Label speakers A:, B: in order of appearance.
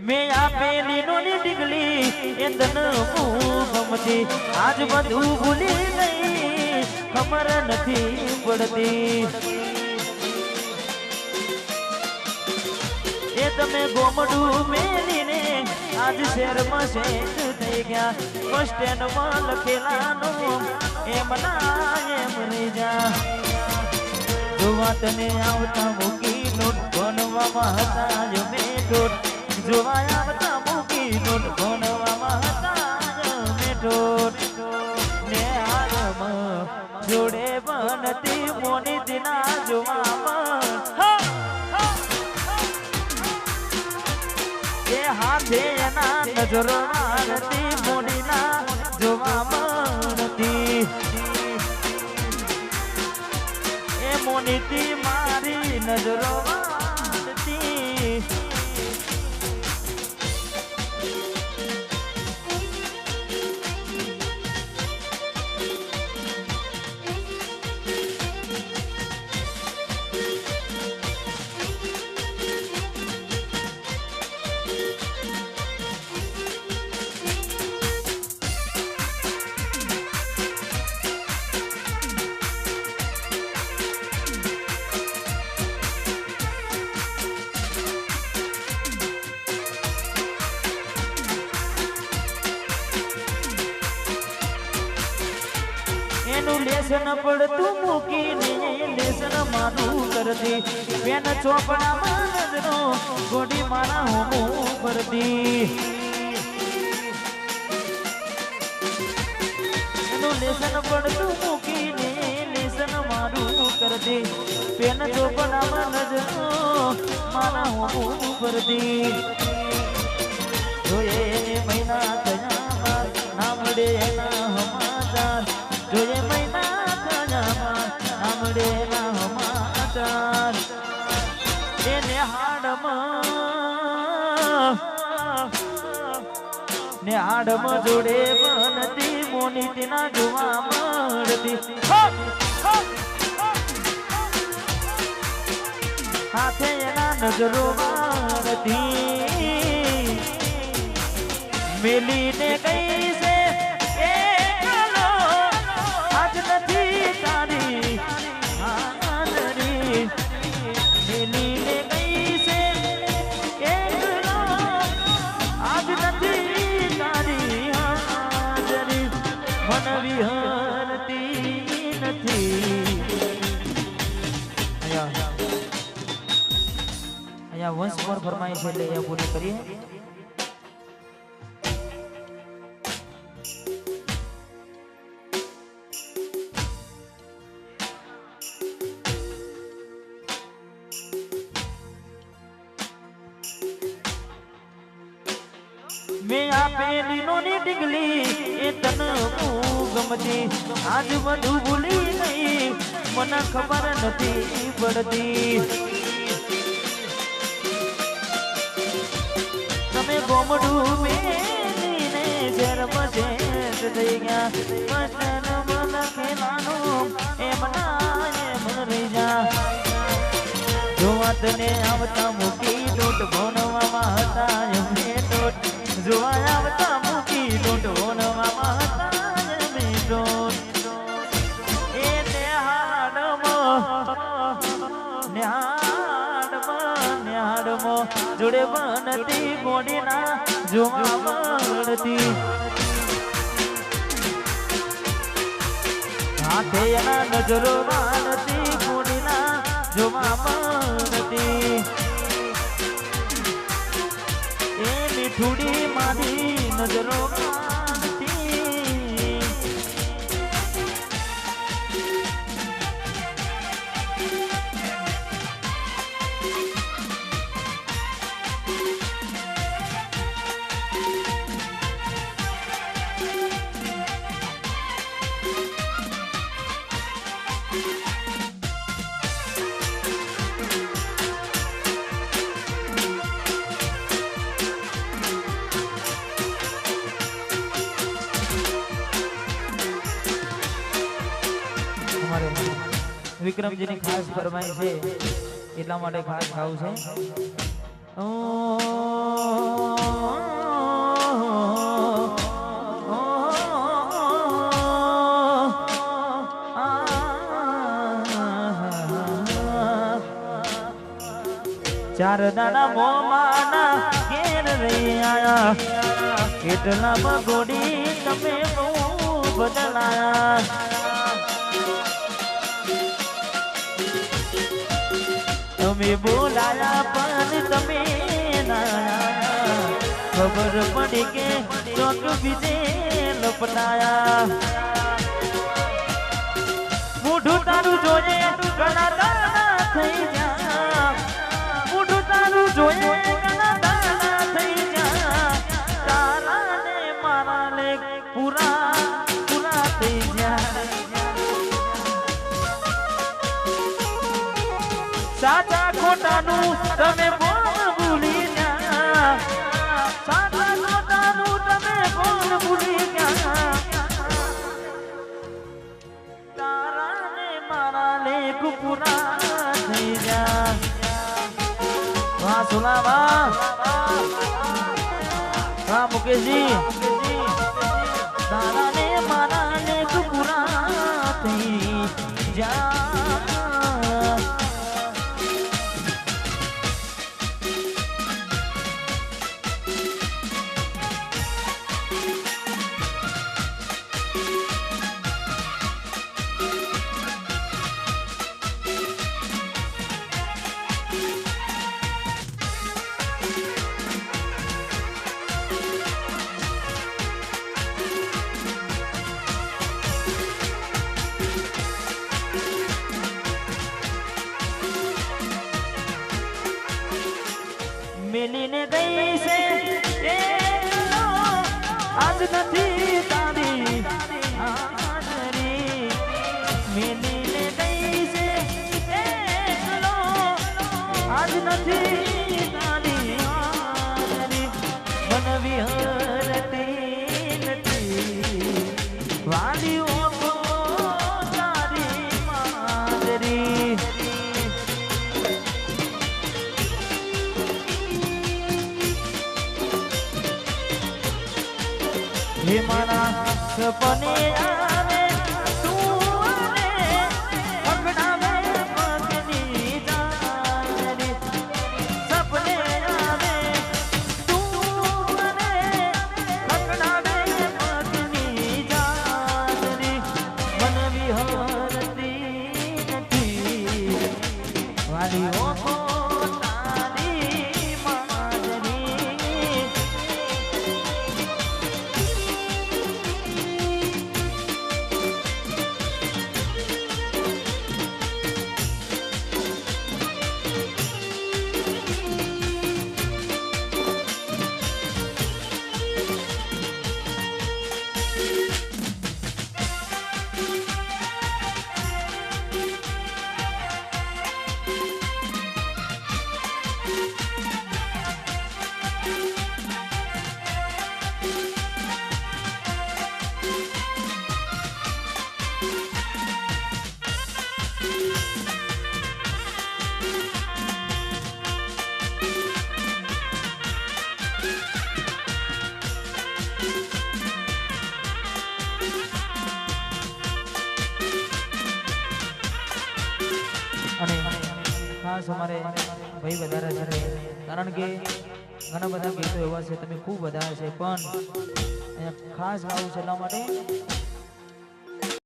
A: મેં આપેલી નોની ડીગલી એ તન ગમતી આજ બધું ભૂલી ગઈ ખબર નથી પડતી એ તમે ગોમડું મેલીને આજ શહેરમાં શેઠ થઈ ગયા બસ સ્ટેન્ડમાં લખેલાનું એમ ના એમ રહી જા જોવા તને આવતા મૂકી નોટ ભણવામાં હતા જો મેં ટોટ જોવા આવતા મૂકી જોવામાં. એના નજરો મારતી મોડીના જોવા મળતી એ મોનીતી મારી નજરો એનું લેસન પડતું મૂકીને લેસન માનું કરતી. બેન ચોપડામાં નજરો, ગોડી મારા હોમું ભરતી. એનું લેસન પડતું મૂકીને લેસન મારું કરતી. બેન ચોપડામાં નજરો, મારા હોમું ભરતી. જોઈએ મહિના થયામાં ના એના જોઈએ મહિના ને હાડમાં જોડે બનતી મોની તેના જોવા મળતી હાથે એના નજરો મારતી મેલીને કઈ છે ફરમાઈ છે એટલે અહીંયા પૂરી કરીએ મેં આપેલી નોની ડીગલી એ તન ગમતી આજ બધું ભૂલી ગઈ મને ખબર નથી પડતી ગોમડું મેલીને જન્મ જેઠ થઈ ગયા. એમ રહી જા. જોવા આવતા મૂકી ડોટ ભોનવામાં હતા એમને ડોટ જોવા આવતા મૂકી ડોટ ભોનવામાં હતા નેહાડમાં જોડે બનતી ગોડીના જોવા મળતી હાથે એના નજરો માનતી ગોડીના જોવા મળતી એ મીઠુડી મારી નજરો વિક્રમજીની ખાસ ફરમાઈ છે. એટલા માટે ખાસ ખાવું છે. ઓ ચાર દાડા મોમાના ઘેર રહી આયા. કેટલા મગોડી તમે બદલાયા. ખબર પડી કે ચોક બીજે લપટાયા મોઢું તારું જોઈએ ઘણા દાણા થઈ ગયા મોઢું તારું જોઈએ ઘણા દાણા થઈ ગયા તારા ને મારા લેખ પૂરા પૂરા થઈ ગયા સાચા ખોટાનું તમે કોણ ભૂલી ગયા સાચા ખોટાનું તમે કોણ ભૂલી ગયા તારા ને મારા લેખ પૂરા થઈ ગયા વાહ સુલા વાહ વાહ મુકેશજી તારા ને મારા લેખ પૂરા થઈ જા મારા સપને ખાસ અમારે ભાઈ વધારે છે. કારણ કે ઘણા બધા ગીતો એવા છે, તમે ખૂબ વધારે છે. પણ અહીંયા ખાસ ગાવું છે એટલા માટે